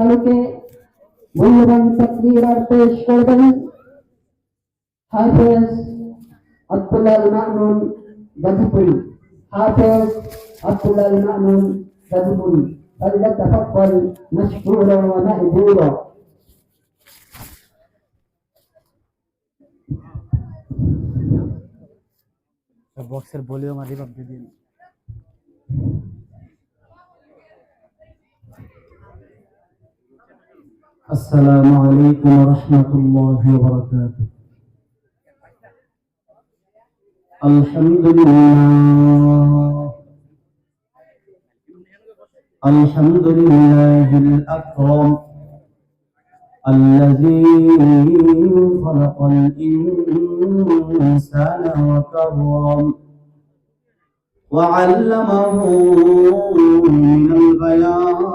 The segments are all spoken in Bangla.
আলোকে মূল্যবান তকরির পেশ করবেন হাফেজ আব্দুল্লাহ মামুন গাজীপুরি হাফেজ আব্দুল্লাহ মামুন গাজীপুরি فليتفضل مشكورا ومأجورا বক্সের ভলিউম আর রিভাব দিয়ে দিন السلام عليكم ورحمة الله وبركاته. الحمد لله. الحمد لله الأكرم. الذي خلق الإنسان وكرم. وعلمه من البيان.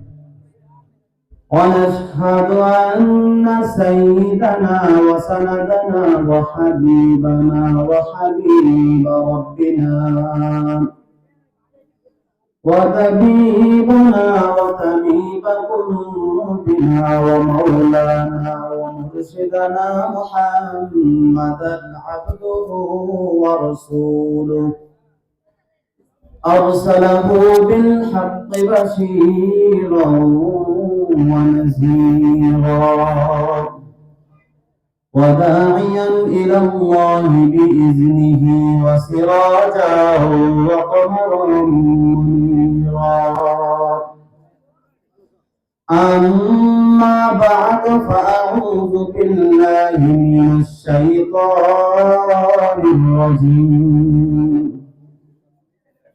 ونشهد أن سيدنا وسندنا وحبيبنا وحبيب ربنا وطبيبنا وطبيب قلوبنا ومولانا ومرشدنا محمدا عبده ورسوله. أرسله بالحق بشيرا ونذيرا وداعيا إلى الله بإذنه وسراجا وقمرا منيرا. أما بعد فأعوذ بالله من الشيطان الرجيم.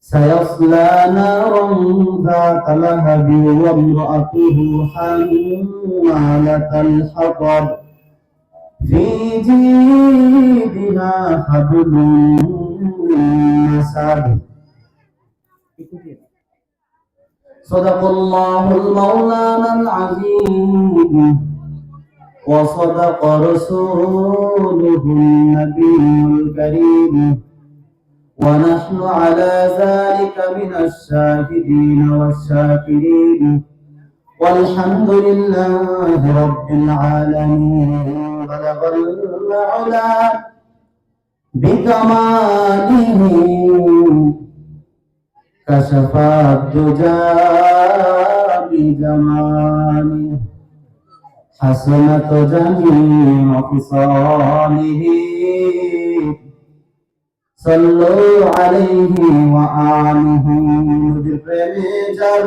سيصلى نارا ذات لهب وامرأته حمالة الحطب في جيدها حبل من مسد صدق الله المولانا العظيم وصدق رسوله النبي الكريم ونحن على ذلك من الشاهدين والشاكرين. والحمد لله رب العالمين. بلغ العلا بكماله كشف الدجى بجماله. حسنت جميع خصاله সাল্লু আলাইহি ওয়া আলিহি। নবীর প্রেমে যার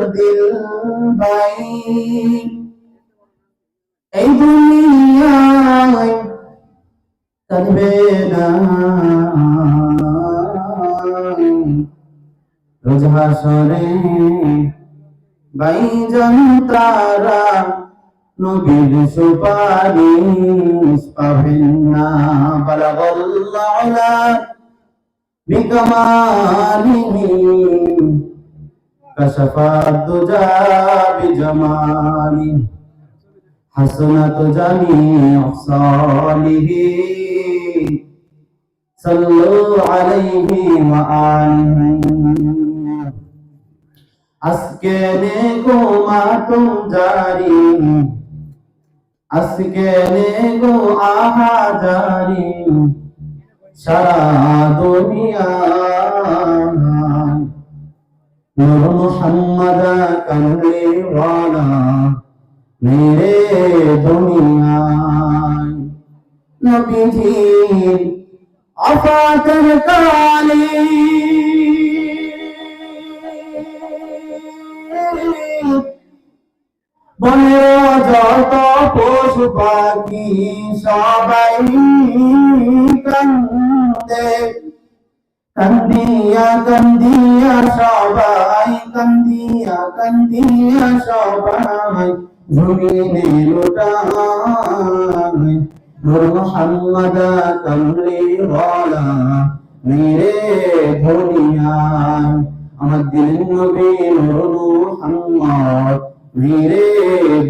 এই দুনিয়ায় কাঁদবে না। রোজ হাসরে ভাই জনতারা নবীর সুপারিশ পাবেন না। বলা বল্লা বিকমালিহি كشف الدجى بجماله حسنت جميع صالحه صلوا عليه وآله আজকে নে গো মাতুম জারি আজকে নে গো আহা জারি সারা দুনিয়া নূর মোহাম্মদ কমলে ওয়ালা মেরে দুনিয়ায় নবীজি আফাতের কালী বনের যত পশু পাখি সবাই কান্দে কান্দিয়া কান্দিয়া সবাই কান্দিয়া কান্দিয়া সবাই জমিনে লুটায় নূর মোহাম্মদ কমলি ওয়ালা মেরে দুনিয়ায় আমার দিল নবী নূর মোহাম্মদ মেরে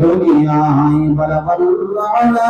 দুনিয়ায় বলবল্লা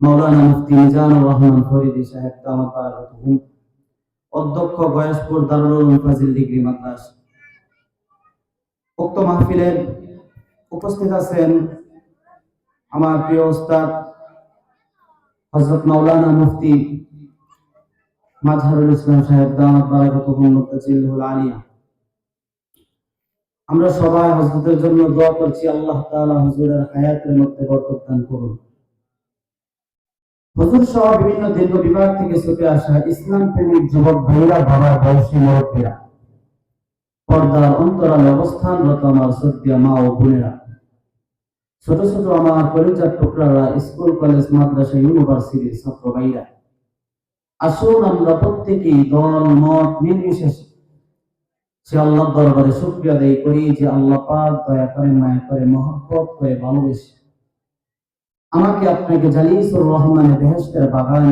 মৌলানা মুফতি রহমান ফরিদি সাহেব বারাকাত অধ্যক্ষ গয়াসপুর দারুল ফাজিল ডিগ্রি মাদ্রাসা। উক্ত উপস্থিত আছেন আমার প্রিয় ওস্তাদ হযরত মাওলানা মুফতি মাজহারুল ইসলাম সাহেব দামাত মুতাজিল্লুল আলিয়া। আমরা সবাই হজরতের জন্য দোয়া করছি, আল্লাহ তাআলা হুজুরের হায়াতের মধ্যে বরকত দান করুন। হুজুর সহ বিভিন্ন দীর্ঘ বিভাগ থেকে ছুটে আসা ইসলাম প্রেমিক যুবক ভাইরা বাবার বয়সী মুরব্বীরা, পর্দার অন্তরালে অবস্থানরত আমার শ্রদ্ধা মা ও বোনেরা, ছোট ছোট আমার কলেজার টুকরারা, স্কুল, কলেজ, মাদ্রাসা, ইউনিভার্সিটির ছাত্র ভাইরা, আসুন আমরা প্রত্যেকেই দল, মত, নির্বিশেষে সে আল্লাহ দরবারে শুক্রিয়া আদায় করি যে আল্লাহ পাক দয়া করে, মায়া করে, মহব্বত করে, ভালোবেসে আমাকে আপনাকে জালিসুর রহমানের বেহেশতের বাগান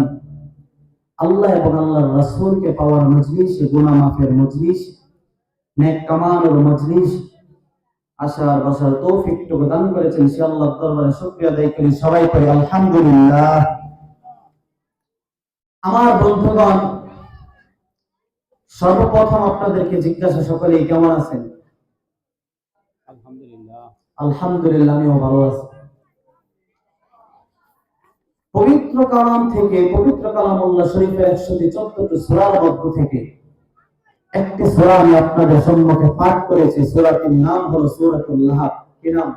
আল্লাহ এবং আল্লাহর রাসূলকে পাওয়ার মজলিস গুনাহ মাফের মজলিস নেক কামানোর মজলিস আশার বসার তৌফিকটুকু দান করেছেন। সে আল্লাহর দরবারে শুকরিয়া আদায় করি সবাই করি আলহামদুলিল্লাহ। আমার বন্ধুগণ সর্বপ্রথম আপনাদেরকে জিজ্ঞাসা সকলেই কেমন আছেন? আলহামদুলিল্লাহ। আলহামদুলিল্লাহ আমিও ভালো আছি। পবিত্র কালাম থেকে, পবিত্র কালামুল্লাহ শরীফের একশোটি চোদ্দটি সুরার মধ্য থেকে। একটি সুরা আমি আপনাদের সম্মুখে পাঠ করেছি, সুরাটির নাম হলো সুরাতুল লাহাব। কি নাম?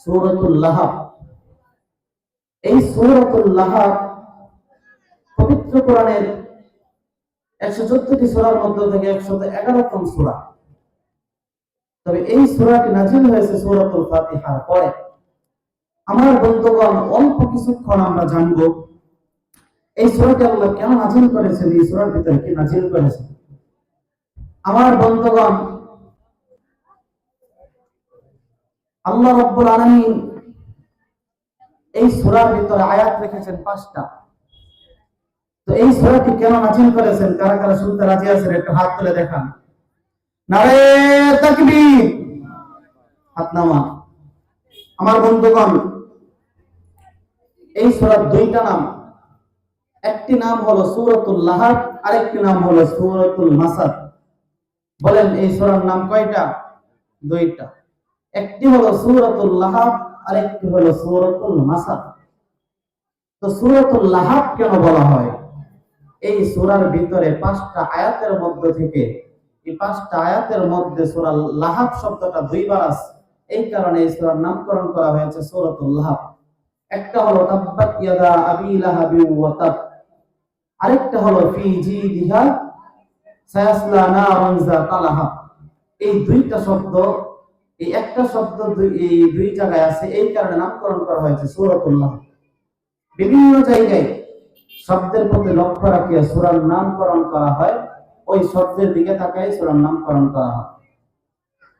সুরাতুল লাহাব। এই সুরাতুল লাহাব পবিত্র কোরআনের একশো চোদ্দটি সুরার মধ্য থেকে একশত এগারোতম সুরা। তবে এই সুরাটি নাজিল হয়েছে সুরাতুল ফাতিহার পরে। আমার বন্ধুগণ, অল্প কিছুক্ষণ আমরা জানব, এই সুরাটি আল্লাহ কেন নাজিল করেছেন, এই সুরার ভিতরে কি নাজিল করেছেন? আমার বন্ধুগণ, আল্লাহ রব্বুল আলামিন এই সুরার ভিতরে আয়াত রেখেছেন পাঁচটা। তো এই সুরাটি কেন নাজিল করেছেন? কারা কারা শুনতে রাজি আছেন? একটু হাত তুলে দেখান। নারে তাকবীর! হাত নামা আমার বন্ধুগণ এই সূরার দুইটা নাম। একটি নাম হলো সূরাতুল লাহাব, আরেকটি নাম হলো সূরাতুল মাসাদ। বলেন, এই সূরার নাম কয়টা? দুইটা। একটি হলো সুরতুল লাহাব, আরেকটি হলো সূরাতুল মাসাদ। তো সুরতুল লাহাব কেন বলা হয়? এই সুরার ভিতরে পাঁচটা আয়াতের মধ্যে থেকে, এই পাঁচটা আয়াতের মধ্যে সূরা লাহাব শব্দটা দুইবার আছে। এই কারণে এই সূরার নামকরণ করা হয়েছে সুরতুল লাহাব। একটা হলো তাব্বাত ইয়াদা আবি লাহাবি ওয়া তাব। আরেকটা হলো ফি জিদিহা সায়াসলা নারান যাতা লাহাব এই দুইটা শব্দ, এই একটা শব্দ এই দুই জায়গায় আছে, এই কারণে নামকরণ করা হয়েছে সূরাতুল বিভিন্ন জায়গায় শব্দের প্রতি লক্ষ্য রাখিয়া সূরার নামকরণ করা হয়, ওই শব্দের দিকে তাকাই সূরার নামকরণ করা হয়।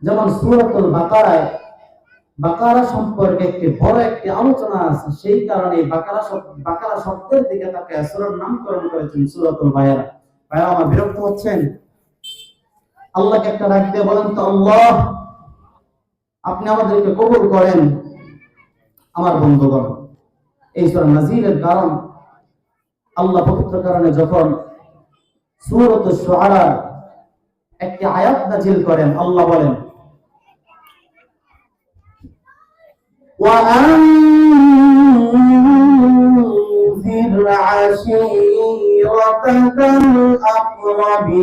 যেমন সূরাতুল বাকারায় বাকারা সম্পর্কে একটি বড় একটি আলোচনা আছে। সেই কারণে বাকারা বাকারা শব্দের দিকে তাকায় সূরার নামকরণ করেছেন সূরাতুল বায়ারা। ভাইয়া আমার বিরক্ত হচ্ছেন। আল্লাহকে একটা ডাক দিয়ে বলেন তো, আল্লাহ, আপনি আমাদেরকে কবুল করেন, আমার বন্ধুগণ। এই সূরা নাজিলের কারণ আল্লাহ পবিত্র কারণে যখন সূরাতুল শুআরা একটি আয়াত নাজিল করেন, আল্লাহ বলেন وأنذر عشيرتك الأقربين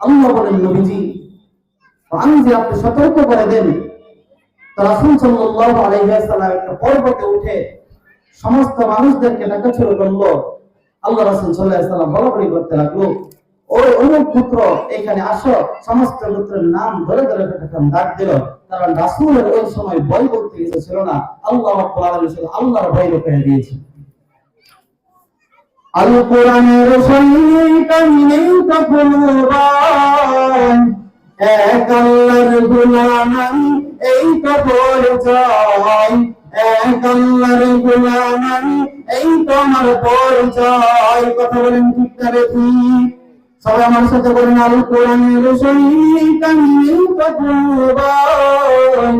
আল্লাহ বলেন নবীজি আমি যে আপনি সতর্ক করে দেন তো রাসূল সাল্লাল্লাহু আলাইহি ওয়াসাল্লাম একটা পর্বতে উঠে সমস্ত মানুষদেরকে ডাকা শুরু করলো আল্লাহ রাসূল সাল্লাল্লাহু আলাইহি ওয়াসাল্লাম বলাবলি করতে লাগলো ওই পুত্র এখানে আসো, সমস্ত পুত্রের নাম না। আল্লাহ আল্লাহর ভয় করে দিয়েছে। আল কোরআনের সৈনিকামিনে তকুরবান এক আল্লাহর এই তো পরিচয় এক আল্লাহর গুলাম তো আমার পরিচয়। কথা বলেন ঠিক করে ঠিক সবাই আমার সাথে বলেন আল কোরআনের সৈনিকামিনে তকুরবান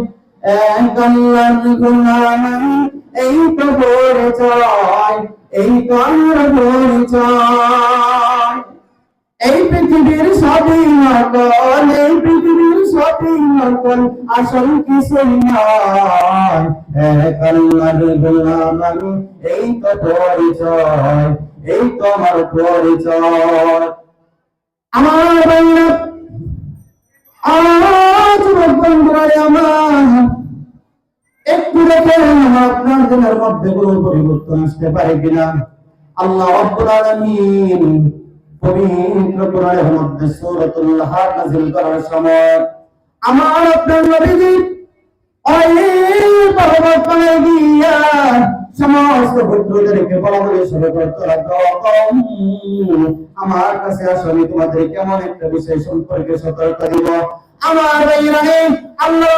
এক আল্লাহর গুলাম এই তো পরিচয়, এই আমার পরিচয়। এই পৃথিবীর সবই নকল, এই পৃথিবীর সবই নকল, আসল কিছুই নয়। এক আল্লাহর গোলাম এই তো পরিচয়, এই তো আমার পরিচয়। আমার বাইরা আমার। মধ্যে কোনো পরিবর্তন আসতে পারে কিনা? আল্লাহ রাব্বুল আলামিন পবিত্র কোরআনের মধ্যে করার সময় আমার আপনার নবীজি পানে গিয়া সমস্ত পুত্রদেরকে বলা লাগল আমার কাছে আসলে তোমাদের কেমন একটা বিষয় সম্পর্কে সতর্ক দিব। আমার আল্লাহ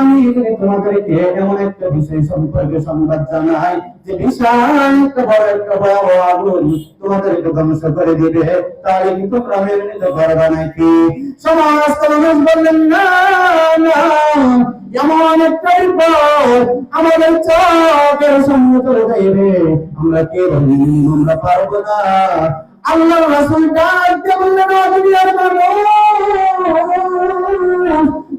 আমি এখানে তোমাদেরকে এমন একটা বিষয় সম্পর্কে সংবাদ জানাই, যে বিশাল একটা বড় একটা ভয়াবহ আগুন তোমাদেরকে ধ্বংস করে দিবে। তাহলে কি তোমরা মেনে নিতে পারবে নাকি? সমস্ত মানুষ বললেন, না না, এমন একটা বিপদ আমাদের চোখের সামনে চলে যাইবে। আমরা কে বলি? আমরা পারব না। আল্লাহ রাসূল ডাক দিয়ে বললেন ও দুনিয়ার মানুষ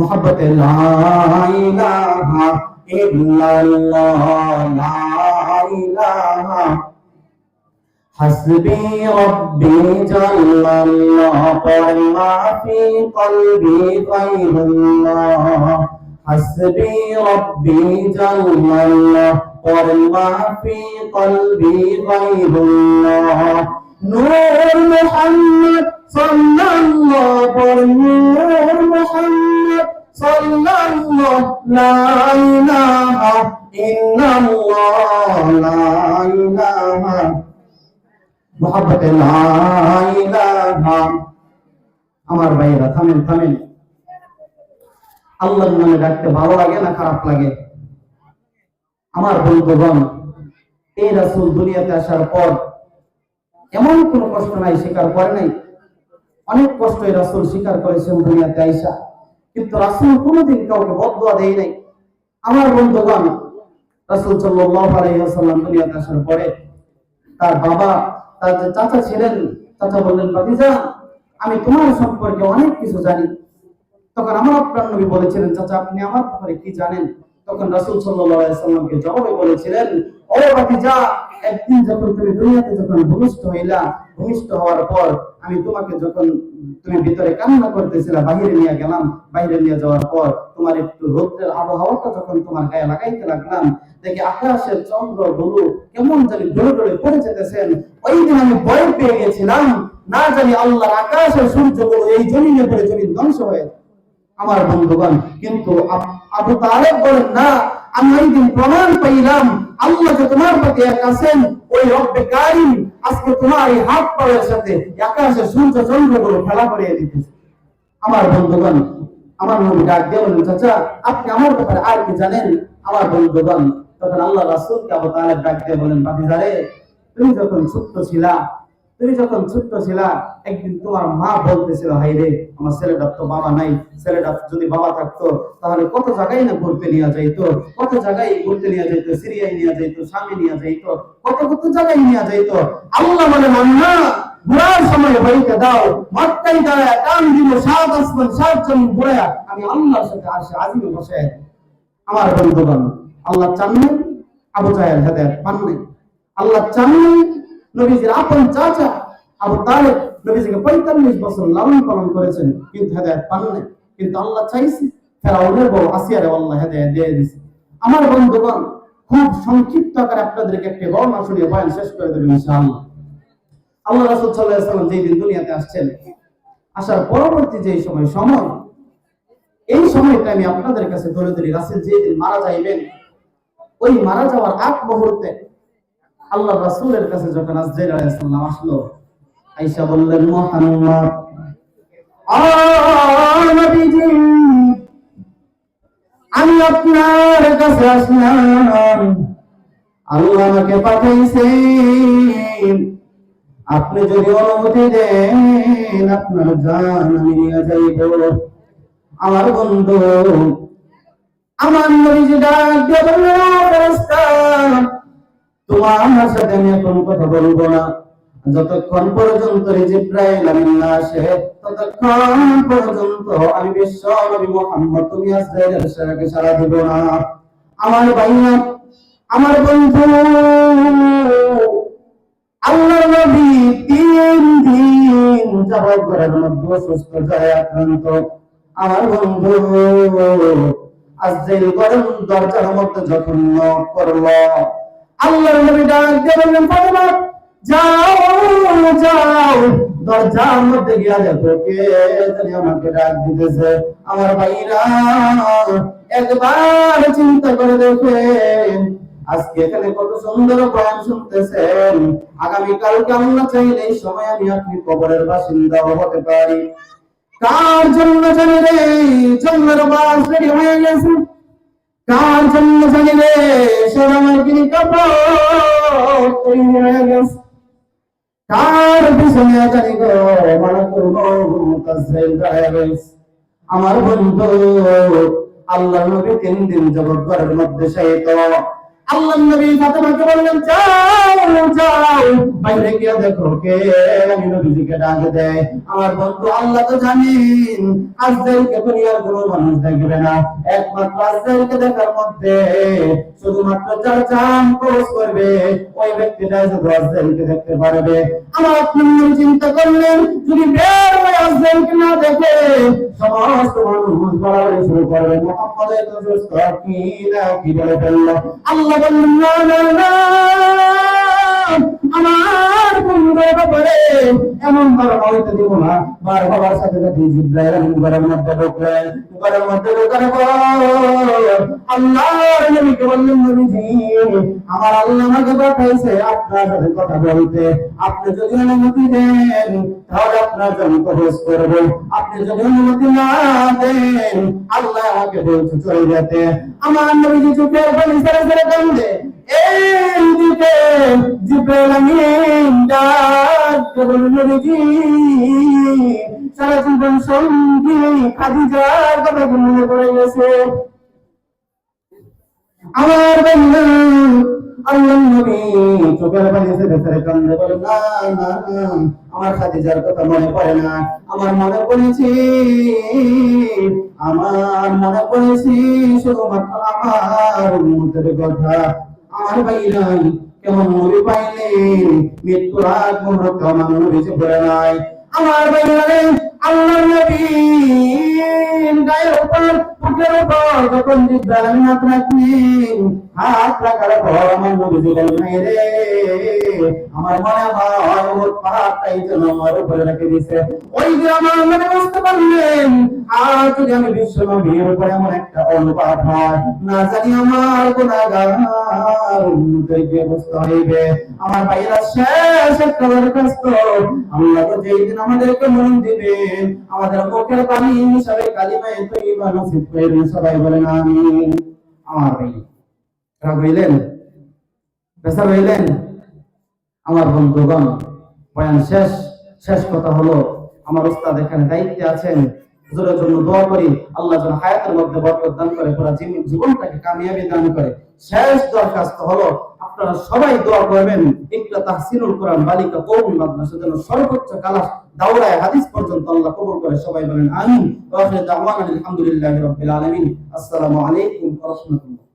মোহাম্মতে হাসবি রব্বি জাল্লাল্লাহ পরমা ফি কলবি গায়রুল্লাহ। হাসবি রব্বি জাল্লাল্লাহ পরমা ফি কলবি গায়রুল্লাহ। নূর মুহাম্মদ sallallahu পড়িয়ে Mohammad sallallahu la ilaha illallah la আমার ভাইয়েরা, থামেন থামেন। আল্লাহর নামে ডাকতে ভালো লাগে না খারাপ লাগে? আমার বন্ধুগণ, এই রাসুল দুনিয়াতে আসার পর এমন কোন কষ্ট নাই, স্বীকার করে নাই? অনেক কষ্ট রাসূল স্বীকার করেছেন দুনিয়াতে আইসা। কিন্তু রাসূল কোনোদিন কাউকে বদদোয়া দেয় নাই। আমার বন্ধুগণ, রাসূল সাল্লাল্লাহু আলাইহি ওয়াসাল্লাম দুনিয়াতে আসার পরে তার বাবা, তার যে চাচা ছিলেন, চাচা বললেন, ভাতিজা, আমি তোমার সম্পর্কে অনেক কিছু জানি। তখন আমার আপনার নবী বলেছিলেন, চাচা, আপনি আমার ব্যাপারে কি জানেন? তখন রাসূল সাল্লাল্লাহু আলাইহি সাল্লামকে জবাবে বলেছিলেন, ও যা একদিন যখন তুমি দুনিয়াতে যখন ভূমিষ্ঠ হইলা, ভূমিষ্ঠ হওয়ার পর আমি তোমাকে যখন তুমি ভিতরে কান্না করতেছিলা, বাহিরে নিয়ে গেলাম বাইরে নিয়ে যাওয়ার পর তোমার একটু রৌদ্রের আবহাওয়াটা যখন তোমার গায়ে লাগাইতে লাগলাম, দেখি আকাশের চন্দ্র বলু কেমন জানি ডলে ডলে পড়ে যেতেছেন। ওই দিন আমি ভয় পেয়ে গেছিলাম, না জানি আল্লাহর আকাশের সূর্য বলু এই জমিনে পড়ে জমিন ধ্বংস হয়ে আমার বন্ধুগণ, কিন্তু আবু তালেব বলেন না, আমি ওই দিন প্রমাণ পাইলাম আল্লাহ যে তোমার প্রতি এক আছেন, ওই রব্বে কারিম আজকে তোমার এই হাত পাওয়ার সাথে আকাশে সূর্য চন্দ্রগুলো খেলা করিয়ে দিতেছে। আমার বন্ধুগণ, আমার নবী ডাক দিয়ে বললেন, চাচা, আপনি আমার ব্যাপারে আর কি জানেন? আমার বন্ধুগণ, তখন আল্লাহ রাসূলকে আবু তাহলে ডাক দিয়ে বলেন বাকি তুমি যখন ছোট্ট ছিলা তুমি যখন ছোট্ট ছিলা, একদিন তোমার মা বলতেছিল হাই রে, আমার ছেলেটার তো বাবা নাই, ছেলেটা যদি বাবা থাকতো, তাহলে কত জায়গায় না ঘুরতে নিয়ে যাইতো, কত জায়গায় ঘুরতে নিয়ে যাইতো, সিরিয়ায় নিয়ে যাইতো, স্বামী নিয়ে যাইতো, কত কত জায়গায় নিয়ে যাইতো। আল্লাহ বলে না ঘোরার সময় বাড়িতে দাও দাঁড়ায়, টান দিব সাত আসমান, সাত ঘুরায় আমি আল্লাহর সাথে আসে আজিমে বসে আমার বন্ধুগণ, আল্লাহ চাননি, আবু জাহেল হেদায়ত পান আল্লাহ চাননি নবীজির আপন চাচা আবু তালেব নবীজিকে পঁয়তাল্লিশ বছর লালন পালন করেছেন, কিন্তু হেদায়ত পান নাই। কিন্তু আল্লাহ চাইছে, ফেরাউনের বউ আসিয়ারে আল্লাহ হেদায়ত দিয়ে দিছে। আমার বন্ধুগণ, খুব সংক্ষিপ্ত আকারে আপনাদেরকে একটি বর্ণনা শুনিয়ে বয়ান শেষ করে দেবেন ইনশাআল্লাহ। আল্লাহ রাসূল সাল্লাল্লাহু আলাইহি ওয়াসাল্লাম দুনিয়াতে আসছেন, আসার পরবর্তী যে সময় সময়, এই সময়টা আমি আপনাদের কাছে ধরে ধরি। রাসেল যেই দিন মারা যাইবেন, ওই মারা যাওয়ার আগ মুহূর্তে আল্লাহ রাসূলের কাছে যখন আজরাইল আলাইহিস সালাম আসলো আয়েশা বললেন মুহাম্মদ আমি আপনার কাছে আসলাম। আল্লাহ আমাকে পাঠাইছেন। আপনি যদি অনুমতি দেন আপনার জান আমি নিয়ে যাইব। আমার বন্ধু আমার নবীজি ডাক দিয়ে বললেন, "ও ফেরেশতা, তোমার সাথে কথা বলব না। যতক্ষণ পর্যন্ত না আসে, ততক্ষণ পর্যন্ত আমি বিশ্ব নবী তুমি সারা না। আমার আমার বন্ধু আল্লাহ নবী তিন দিন করার আক্রান্ত। আমার বন্ধু গরম দরজার মধ্যে যখন নক করল আল্লাহর নবী ডাক দিয়ে বললেন, ফাতেমা, যাও যাও। দরজার মধ্যে গিয়া দেখো কে জানি আমাকে ডাক দিতেছে। আমার ভাইরা, একবার চিন্তা করে দেখেন, আজকে এখানে কত সুন্দর বয়ান শুনতেছেন। আগামী কালকে আমরা চাইলে এই সময় আমি আপনি কবরের বাসিন্দা হতে পারি। কার জন্য জানি রে? জন্মের বাস রেডি হয়ে গেছে। কার জন্য জানি রে আমার গিরি কার পিছনে জানি গো? আমার বন্ধু, আল্লাহ নবী তিন দিন জগৎ ঘরের মধ্যে শায়িত আল্লাহ নবী ফাতেমাকে বললেন, যাও যাও। বাইরে গিয়ে দেখো কে আমি নবীজিকে ডাক দেয়। আমার বন্ধু আল্লাহ তো জানেন আজরাইলকে দুনিয়ার কোনো মানুষ দেখবে না। একমাত্র আজরাইলকে দেখার মধ্যে শুধুমাত্র যার জান খরচ করবে, ওই ব্যক্তিটা শুধু আজরাইলকে দেখতে পারবে। আমার আপনি চিন্তা করলেন, যদি বের হয়ে আজরাইলকে না দেখে সমস্ত মানুষ বলাবলি শুরু করবে। মোহাম্মদ এত কি না, কি বলে ফেলল? আল্লাহ আমার বন্ধুদের ব্যাপারে এমন ধারণা হইতে দিব না। বার বাবার সাথে সাথে জিব্রাইল ঘরের মধ্যে ঢুকলেন ঘরের মধ্যে ঢোকার আল্লাহর নবীকে বললেন, নবীজি, আমার আল্লাহ আমাকে পাঠাইছে আপনার সাথে কথা বলতে। আপনি যদি অনুমতি দেন, তাহলে আপনার জন্য আপনি যদি অনুমতি না দেন, আল্লাহ আমাকে বলছে, চলে যেতে। আমার নবীজি কান্দে। এই দিকে আমার বন্ধু আল্লাহ খাদিজার কথা মনে পড়ে না আমার মনে পড়েছে আমার মনে পড়েছে শুধুমাত্র আমার উম্মতের কথা আমার ভাইরাই কেমন নবী পাইলে? মৃত্যুর আগ মুহূর্ত আমার নবী যে বলে নাই। আমার ভাইরাই আল্লাহর নবী, গায়ের উপর উপর যখন আমিন হাত রাখার পর আমার রে। আমার মনে হয় ওর যেন আমার উপরে রেখে দিছে। ওই যে আমার মনে বুঝতে পারলেন, আর যদি আমি উপরে এমন একটা অনুপাত হয়, না জানি আমার গুণাগার বুঝতে হইবে। আমার ভাইরা শেষ একটা দরখাস্ত, আল্লাহ তো যেই দিন আমাদেরকে মন দিবেন, আমাদের মুখের পানি হিসাবে কালিমায় তৈবা নসিব করবেন সবাই বলেন, আমিন। আমার ভাই রাগ হইলেন বেসার হইলেন আমার বন্ধুগণ, বয়ান শেষ শেষ কথা হলো, আমার উস্তাদ এখানে দায়িত্বে আছেন। হুজুরের জন্য দোয়া করি, আল্লাহ যেন হায়াতের মধ্যে বরকত দান করে, পুরো জীবন- জীবনটাকে কামিয়াবি দান করে। শেষ দরখাস্ত হলো আপনারা সবাই দোয়া করবেন, একটা তাহসিনুল কোরআন বালিকা কৌমি মাদ্রাসা যেন সর্বোচ্চ কালাস দাওরায় হাদিস পর্যন্ত আল্লাহ কবুল করে। সবাই বলেন, আমিন। ওয়া আখির দাওয়ানা আলহামদুলিল্লাহি রাব্বিল আলামিন। আসসালামু আলাইকুম ওয়া রাহমাতুল্লাহ।